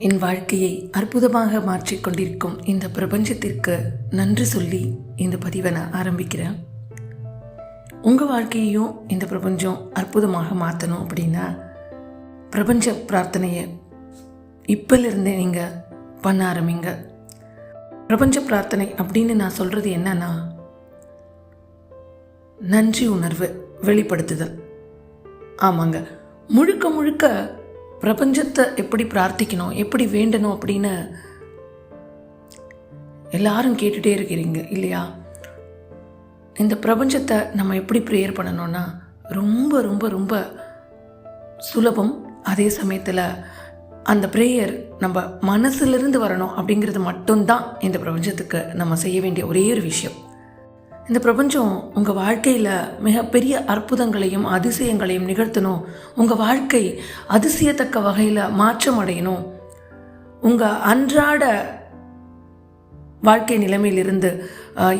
என் வாழ்க்கையை அற்புதமாக மாற்றிக்கொண்டிருக்கும் இந்த பிரபஞ்சத்திற்கு நன்றி சொல்லி இந்த பதிவை நான் ஆரம்பிக்கிறேன். உங்கள் வாழ்க்கையையும் இந்த பிரபஞ்சம் அற்புதமாக மாற்றணும் அப்படின்னா பிரபஞ்ச பிரார்த்தனையை இப்போலிருந்தே நீங்கள் பண்ண ஆரம்பிங்க. பிரபஞ்ச பிரார்த்தனை அப்படின்னு நான் சொல்கிறது என்னன்னா நன்றி உணர்வு வெளிப்படுத்துதல். ஆமாங்க. முழுக்க முழுக்க பிரபஞ்சத்தை எப்படி பிரார்த்திக்கணும் எப்படி வேண்டணும் அப்படின்னு எல்லாரும் கேட்டுட்டே இருக்கிறீங்க இல்லையா? இந்த பிரபஞ்சத்தை நம்ம எப்படி ப்ரேயர் பண்ணணும்னா ரொம்ப ரொம்ப ரொம்ப சுலபம். அதே சமயத்தில் அந்த ப்ரேயர் நம்ம மனசுலேருந்து வரணும் அப்படிங்கிறது மட்டும்தான் இந்த பிரபஞ்சத்துக்கு நம்ம செய்ய வேண்டிய ஒரே ஒரு விஷயம். இந்த பிரபஞ்சம் உங்கள் வாழ்க்கையில் மிகப்பெரிய அற்புதங்களையும் அதிசயங்களையும் நிகழ்த்தணும். உங்கள் வாழ்க்கை அதிசயத்தக்க வகையில் மாற்றம் அடையணும் உங்கள் அன்றாட வாழ்க்கை நிலைமையிலிருந்து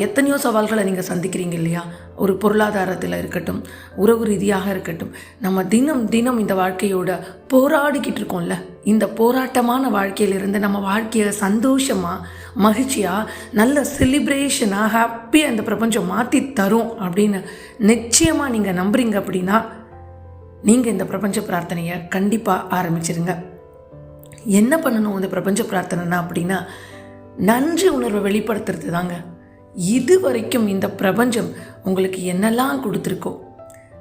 எத்தனையோ சவால்களை நீங்கள் சந்திக்கிறீங்க இல்லையா? ஒரு பொருளாதாரத்தில் இருக்கட்டும் உறவு ரீதியாக இருக்கட்டும். நம்ம தினம் தினம் இந்த வாழ்க்கையோட போராடிக்கிட்டு இருக்கோம்ல. இந்த போராட்டமான வாழ்க்கையிலிருந்து நம்ம வாழ்க்கையை சந்தோஷமாக மகிழ்ச்சியாக நல்ல செலிப்ரேஷனாக ஹாப்பியாக இந்த பிரபஞ்சம் மாற்றி தரும் அப்படின்னு நிச்சயமாக நீங்கள் நம்புறீங்க அப்படின்னா நீங்கள் இந்த பிரபஞ்ச பிரார்த்தனையை கண்டிப்பாக ஆரம்பிச்சிருங்க. என்ன பண்ணணும் இந்த பிரபஞ்ச பிரார்த்தனைனா அப்படின்னா நன்றி உணர்வை வெளிப்படுத்துறது தாங்க இது வரைக்கும் இந்த பிரபஞ்சம் உங்களுக்கு என்னெல்லாம் கொடுத்துருக்கோ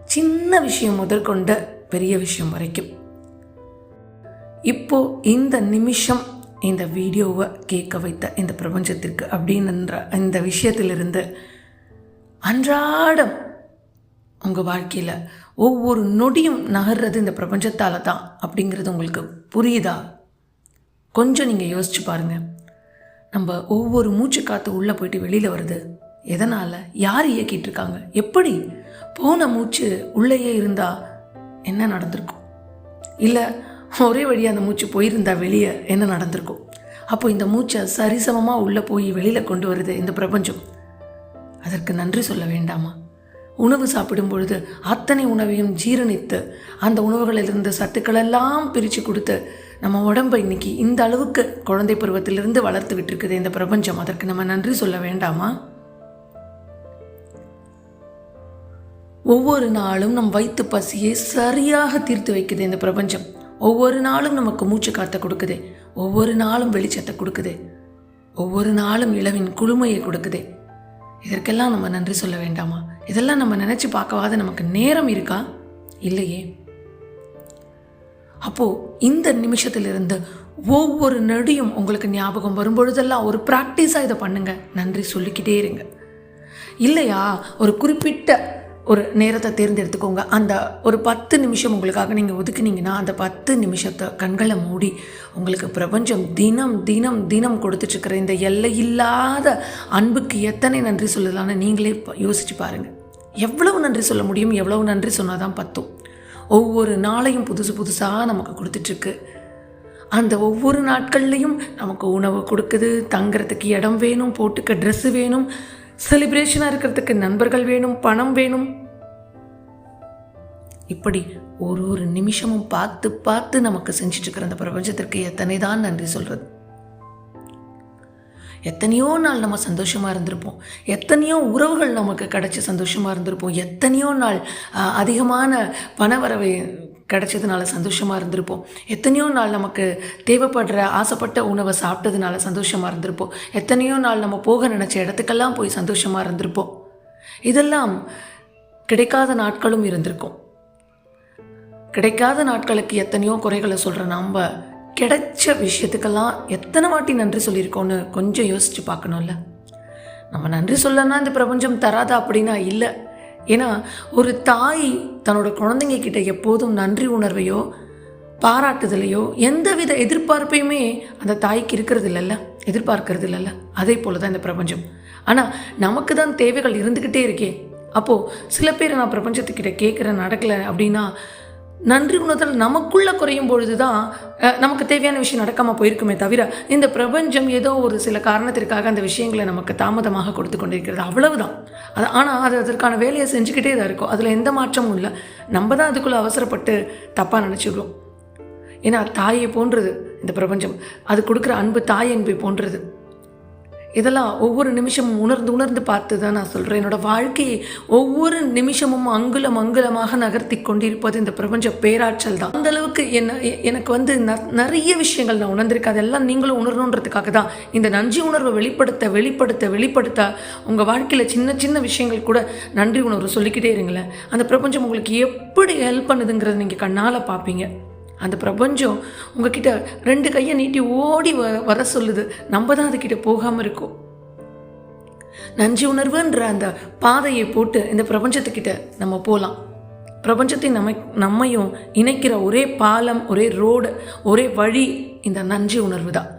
சின்ன விஷயம் முதற்கொண்ட பெரிய விஷயம் வரைக்கும். இப்போ இந்த நிமிஷம் இந்த வீடியோவை கேட்க வைத்த இந்த பிரபஞ்சத்திற்கு அப்படின்ற இந்த விஷயத்திலிருந்து அன்றாடம் உங்கள் வாழ்க்கையில் ஒவ்வொரு நொடியும் நகர்றது இந்த பிரபஞ்சத்தால் தான் அப்படிங்கிறது உங்களுக்கு புரியுதா? கொஞ்சம் நீங்கள் யோசிச்சு பாருங்கள் நம்ம ஒவ்வொரு மூச்சு காற்று உள்ளே போயிட்டு வெளியில் வருது. எதனால்? யார் இயக்கிட்டு இருக்காங்க எப்படி? போன மூச்சு உள்ளேயே இருந்தால் என்ன நடந்திருக்கும்? இல்லை ஒரே வழியாக அந்த மூச்சு போயிருந்தா வெளியே என்ன நடந்திருக்கும்? அப்போ இந்த மூச்சை சரிசமமாக உள்ளே போய் வெளியில் கொண்டு வருது இந்த பிரபஞ்சம். அதற்கு நன்றி சொல்ல வேண்டாமா? உணவு சாப்பிடும் பொழுது அத்தனை உணவையும் ஜீரணித்து அந்த உணவுகளிலிருந்து சத்துக்களெல்லாம் பிரித்து கொடுத்து நம்ம உடம்பை இன்னைக்கு இந்த அளவுக்கு குழந்தை பருவத்திலிருந்து வளர்த்து விட்டுருக்குது இந்த பிரபஞ்சம். அதற்கு நம்ம நன்றி சொல்ல வேண்டாமா? ஒவ்வொரு நாளும் நம் வைத்து பசியை சரியாக தீர்த்து வைக்குது இந்த பிரபஞ்சம். ஒவ்வொரு நாளும் நமக்கு மூச்சு காத்த கொடுக்குது. ஒவ்வொரு நாளும் வெளிச்சத்தை கொடுக்குது. ஒவ்வொரு நாளும் இளவின் குழுமையை கொடுக்குது. இதற்கெல்லாம் நம்ம நன்றி சொல்ல வேண்டாமா? இதெல்லாம் நம்ம நினச்சி பார்க்கவாத நமக்கு நேரம் இருக்கா? இல்லையே. அப்போ இந்த நிமிஷத்திலிருந்து ஒவ்வொரு நடியும் உங்களுக்கு ஞாபகம் வரும்பொழுதெல்லாம் ஒரு ப்ராக்டிஸாக இதை பண்ணுங்க. நன்றி சொல்லிக்கிட்டே இருங்க. இல்லையா? ஒரு குறிப்பிட்ட ஒரு நேரத்தை தேர்ந்தெடுத்துக்கோங்க. அந்த ஒரு பத்து நிமிஷம் உங்களுக்காக நீங்கள் ஒதுக்குனீங்கன்னா அந்த பத்து நிமிஷத்தை கண்களை மூடி உங்களுக்கு பிரபஞ்சம் தினம் தினம் தினம் கொடுத்துட்ருக்கிற இந்த எல்லையில்லாத அன்புக்கு எத்தனை நன்றி சொல்லலாம்னு நீங்களே யோசிச்சு பாருங்கள் எவ்வளவு நன்றி சொல்ல முடியும் எவ்வளவு நன்றி சொன்னால் தான் பத்தும். ஒவ்வொரு நாளையும் புதுசு புதுசாக நமக்கு கொடுத்துட்ருக்கு. அந்த ஒவ்வொரு நாட்கள்லையும் நமக்கு உணவு கொடுக்குது தங்குறதுக்கு இடம் வேணும் போட்டுக்க ட்ரெஸ்ஸு வேணும் செலிப்ரேஷனாக இருக்கிறதுக்கு நண்பர்கள் வேணும் பணம் வேணும். இப்படி ஒரு ஒரு நிமிஷமும் பார்த்து பார்த்து நமக்கு செஞ்சிட்ருக்கிற அந்த பிரபஞ்சத்திற்கு எத்தனை தான் நன்றி சொல்கிறது எத்தனையோ நாள் நம்ம சந்தோஷமாக இருந்திருப்போம். எத்தனையோ உறவுகள் நமக்கு கிடச்சி சந்தோஷமாக இருந்திருப்போம். எத்தனையோ நாள் அதிகமான பணவரவை கிடைச்சதுனால சந்தோஷமாக இருந்திருப்போம். எத்தனையோ நாள் நமக்கு தேவைப்படுற ஆசைப்பட்ட உணவை சாப்பிட்டதுனால சந்தோஷமாக இருந்திருப்போம். எத்தனையோ நாள் நம்ம போக நினச்ச இடத்துக்கெல்லாம் போய் சந்தோஷமாக இருந்திருப்போம். இதெல்லாம் கிடைக்காத நாட்களும் இருந்திருக்கும். கிடைக்காத நாட்களுக்கு எத்தனையோ குறைகளை சொல்கிற நம்ம கிடைச்ச விஷயத்துக்கெல்லாம் எத்தனை வாட்டி நன்றி சொல்லியிருக்கோன்னு கொஞ்சம் யோசித்து பார்க்கணும்ல? நம்ம நன்றி சொல்லனா இந்த பிரபஞ்சம் தராதா அப்படின்னா இல்லை. ஏன்னா ஒரு தாய் தன்னோட குழந்தைங்க கிட்ட எப்போதும் நன்றி உணர்வையோ பாராட்டுதலையோ எந்தவித எதிர்பார்ப்பையுமே அந்த தாய்க்கு இருக்கிறது இல்லைல்ல எதிர்பார்க்கறது இல்லைல்ல அதே போல தான் இந்த பிரபஞ்சம். ஆனால் நமக்கு தான் தேவைகள் இருந்துக்கிட்டே இருக்கே. அப்போது சில பேர் நான் பிரபஞ்சத்துக்கிட்ட கேட்குறேன் நடக்கலை அப்படின்னா நன்றி உணர்தல் நமக்குள்ள குறையும் பொழுது தான் நமக்கு தேவையான விஷயம் நடக்காமல் போயிருக்குமே தவிர இந்த பிரபஞ்சம் ஏதோ ஒரு சில காரணத்திற்காக அந்த விஷயங்களை நமக்கு தாமதமாக கொடுத்து கொண்டிருக்கிறது. அவ்வளவுதான். அது ஆனால் அது அதற்கான வேலையை செஞ்சுக்கிட்டே தான் இருக்கும். அதில் எந்த மாற்றமும் இல்லை. நம்ம தான் அதுக்குள்ளே அவசரப்பட்டு தப்பாக நினச்சிடுறோம் ஏன்னா தாயை போன்றது இந்த பிரபஞ்சம். அது கொடுக்குற அன்பு தாய் அன்பை போன்றது. இதெல்லாம் ஒவ்வொரு நிமிஷமும் உணர்ந்து உணர்ந்து பார்த்து தான் நான் சொல்கிறேன் என்னோடய வாழ்க்கையை ஒவ்வொரு நிமிஷமும் அங்குலம் அங்குலமாக நகர்த்தி கொண்டிருப்பது இந்த பிரபஞ்ச பேராற்றல் தான். அந்த அளவுக்கு என்ன எ- எனக்கு வந்து ந- நிறைய விஷயங்கள் நான் உணர்ந்திருக்கேன். அதெல்லாம் நீங்களும் உணரணுன்றதுக்காக தான். இந்த நன்றி உணர்வை வெளிப்படுத்த வெளிப்படுத்த வெளிப்படுத்த உங்கள் வாழ்க்கையில் சின்ன சின்ன விஷயங்கள் கூட நன்றி உணர்வு சொல்லிக்கிட்டே இருங்களேன். அந்த பிரபஞ்சம் உங்களுக்கு எப்படி ஹெல்ப் பண்ணுதுங்கிறத நீங்கள் கண்ணால் பார்ப்பீங்க. அந்த பிரபஞ்சம் உங்ககிட்ட ரெண்டு கையை நீட்டி ஓடி வ வர சொல்லுது. நம்ம தான் அதுக்கிட்ட போகாமல் இருக்கோம். நன்றி உணர்வுன்ற அந்த பாதையை போட்டு இந்த பிரபஞ்சத்துக்கிட்ட நம்ம போகலாம் பிரபஞ்சத்தை நம்ம நம்மையும் இணைக்கிற ஒரே பாலம் ஒரே ரோடு ஒரே வழி இந்த நன்றி உணர்வு தான்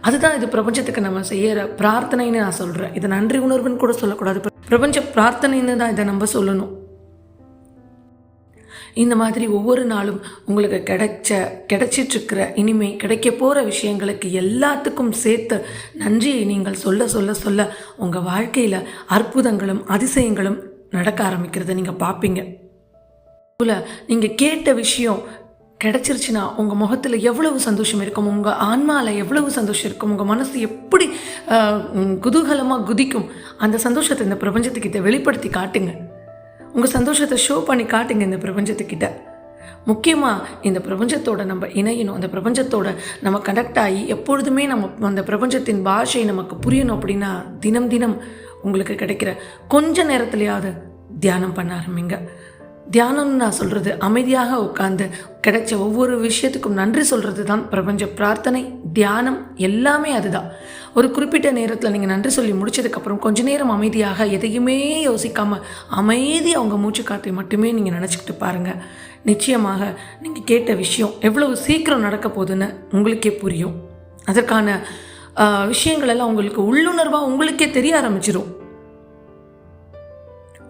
அதுதான் இது பிரபஞ்சத்துக்கு நம்ம செய்யற பிரார்த்தனைன்னு நான் சொல்கிறேன் இது நன்றி உணர்வுன்னு கூட சொல்லக்கூடாது. பிரபஞ்ச பிரார்த்தனைன்னு தான் இதை நம்ம சொல்லணும். இந்த மாதிரி ஒவ்வொரு நாளும் உங்களுக்கு கிடைச்ச கிடைச்சிட்ருக்கிற இனிமே கிடைக்க போகிற விஷயங்களுக்கு எல்லாத்துக்கும் சேர்த்து நன்றியை நீங்கள் சொல்ல சொல்ல சொல்ல உங்கள் வாழ்க்கையில் அற்புதங்களும் அதிசயங்களும் நடக்க ஆரம்பிக்கிறத நீங்கள் பார்ப்பீங்க போல நீங்கள் கேட்ட விஷயம் கிடச்சிருச்சுன்னா உங்கள் முகத்தில் எவ்வளவு சந்தோஷம் இருக்கும்? உங்கள் ஆன்மாவில் எவ்வளவு சந்தோஷம் இருக்கும்? உங்கள் மனசு எப்படி குதூகலமாக குதிக்கும்? அந்த சந்தோஷத்தை இந்த பிரபஞ்சத்துக்கிட்ட வெளிப்படுத்தி காட்டுங்க. உங்கள் சந்தோஷத்தை ஷோ பண்ணி காட்டுங்க இந்த பிரபஞ்சத்துக்கிட்ட. முக்கியமாக இந்த பிரபஞ்சத்தோட நம்ம இணையணும். அந்த பிரபஞ்சத்தோட நம்ம கனெக்ட் ஆகி எப்பொழுதுமே நம்ம அந்த பிரபஞ்சத்தின் பாஷை நமக்கு புரியணும் அப்படின்னா தினம் தினம் உங்களுக்கு கிடைக்கிற கொஞ்ச நேரத்துலையாவது தியானம் பண்ண ஆரம்பிங்க. தியானம்னு நான் சொல்கிறது அமைதியாக உட்காந்து கிடைச்ச ஒவ்வொரு விஷயத்துக்கும் நன்றி சொல்கிறது தான் பிரபஞ்ச பிரார்த்தனை. தியானம் எல்லாமே அதுதான். ஒரு குறிப்பிட்ட நேரத்தில் நீங்கள் நன்றி சொல்லி முடிச்சதுக்கப்புறம் கொஞ்ச நேரம் அமைதியாக எதையுமே யோசிக்காமல் அமைதி அவங்க மூச்சு காற்றை மட்டுமே நீங்கள் நினச்சிக்கிட்டு பாருங்கள் நிச்சயமாக நீங்கள் கேட்ட விஷயம் எவ்வளவு சீக்கிரம் நடக்க போகுதுன்னு உங்களுக்கே புரியும். அதற்கான விஷயங்களெல்லாம் விஷயங்கள் எல்லாம் உங்களுக்கு உள்ளுணர்வாக உங்களுக்கே தெரிய ஆரம்பிச்சிடும்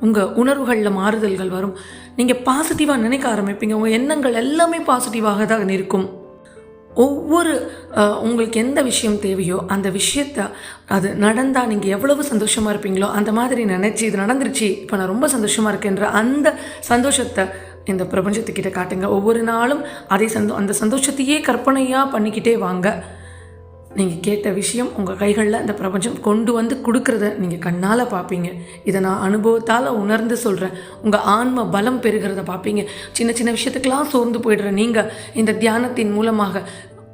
உங்கள் உணர்வுகளில் மாறுதல்கள் வரும். நீங்கள் பாசிட்டிவாக நினைக்க ஆரம்பிப்பீங்க. உங்கள் எண்ணங்கள் எல்லாமே பாசிட்டிவாக தான் இருக்கும். ஒவ்வொரு உங்களுக்கு எந்த விஷயம் தேவையோ அந்த விஷயத்த அது நடந்தால் நீங்கள் எவ்வளவு சந்தோஷமாக இருப்பீங்களோ அந்த மாதிரி நினச்சி இது நடந்துருச்சு இப்போ நான் ரொம்ப சந்தோஷமாக இருக்கேன்ற அந்த சந்தோஷத்தை இந்த பிரபஞ்சத்துக்கிட்ட காட்டுங்க. ஒவ்வொரு நாளும் அதே சந்தோ அந்த சந்தோஷத்தையே கற்பனையாக பண்ணிக்கிட்டே வாங்க. நீங்கள் கேட்ட விஷயம் உங்கள் கைகளில் இந்த பிரபஞ்சம் கொண்டு வந்து கொடுக்கறத நீங்கள் கண்ணால் பார்ப்பீங்க இதை நான் அனுபவத்தால் உணர்ந்து சொல்கிறேன் உங்கள் ஆன்ம பலம் பெறுகிறத பார்ப்பீங்க சின்ன சின்ன விஷயத்துக்கெல்லாம் சோர்ந்து போயிடுற நீங்கள் இந்த தியானத்தின் மூலமாக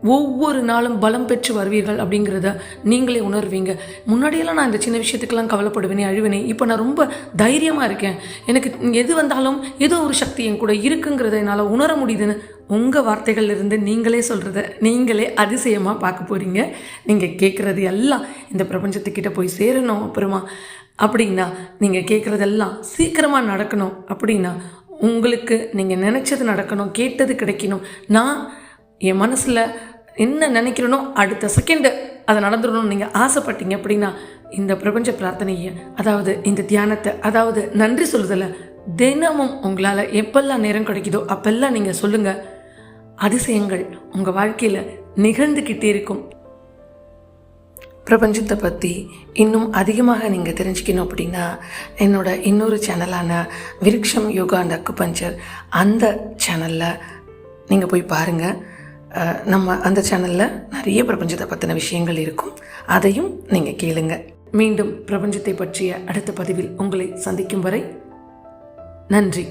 ஒவ்வொரு நாளும் பலம் பெற்று வருவீர்கள் அப்படிங்கிறத நீங்களே உணர்வீங்க. முன்னாடியெல்லாம் நான் இந்த சின்ன விஷயத்துக்கெல்லாம் கவலைப்படுவேனே அழுவேனே. இப்போ நான் ரொம்ப தைரியமாக இருக்கேன். எனக்கு எது வந்தாலும் ஏதோ ஒரு சக்தி என் கூட இருக்குங்கிறத என்னால் உணர முடியுதுன்னு உங்கள் வார்த்தைகள்லேருந்து நீங்களே சொல்கிறத நீங்களே அதிசயமாக பார்க்க போகிறீங்க நீங்கள் கேட்குறது எல்லாம் இந்த பிரபஞ்சத்துக்கிட்ட போய் சேரணும் அப்புறமா. அப்படின்னா நீங்கள் கேட்குறதெல்லாம் சீக்கிரமாக நடக்கணும் அப்படின்னா உங்களுக்கு நீங்கள் நினச்சது நடக்கணும் கேட்டது கிடைக்கணும். நான் என் மனசில் என்ன நினைக்கிறேனோ அடுத்த செகண்டு அதை நடந்துடணும்னு நீங்கள் ஆசைப்பட்டீங்க அப்படின்னா இந்த பிரபஞ்ச பிரார்த்தனையை அதாவது இந்த தியானத்தை அதாவது நன்றி சொல்லுதலை தினமும் உங்களால் எப்பெல்லாம் நேரம் கிடைக்குதோ அப்பெல்லாம் நீங்கள் சொல்லுங்கள் அதிசயங்கள் உங்கள் வாழ்க்கையில் நிகழ்ந்துக்கிட்டே இருக்கும். பிரபஞ்சத்தை பற்றி இன்னும் அதிகமாக நீங்கள் தெரிஞ்சுக்கணும் அப்படின்னா என்னோட இன்னொரு சேனலான விருக்ஷம் யோகா அண்ட் அக்குபஞ்சர் அந்த சேனலில் நீங்கள் போய் பாருங்கள் நம்ம அந்த சேனலில் நிறைய பிரபஞ்சத்தை பற்றின விஷயங்கள் இருக்கும். அதையும் நீங்கள் கேளுங்க. மீண்டும் பிரபஞ்சத்தை பற்றிய அடுத்த பதிவில் உங்களை சந்திக்கும் வரை நன்றி.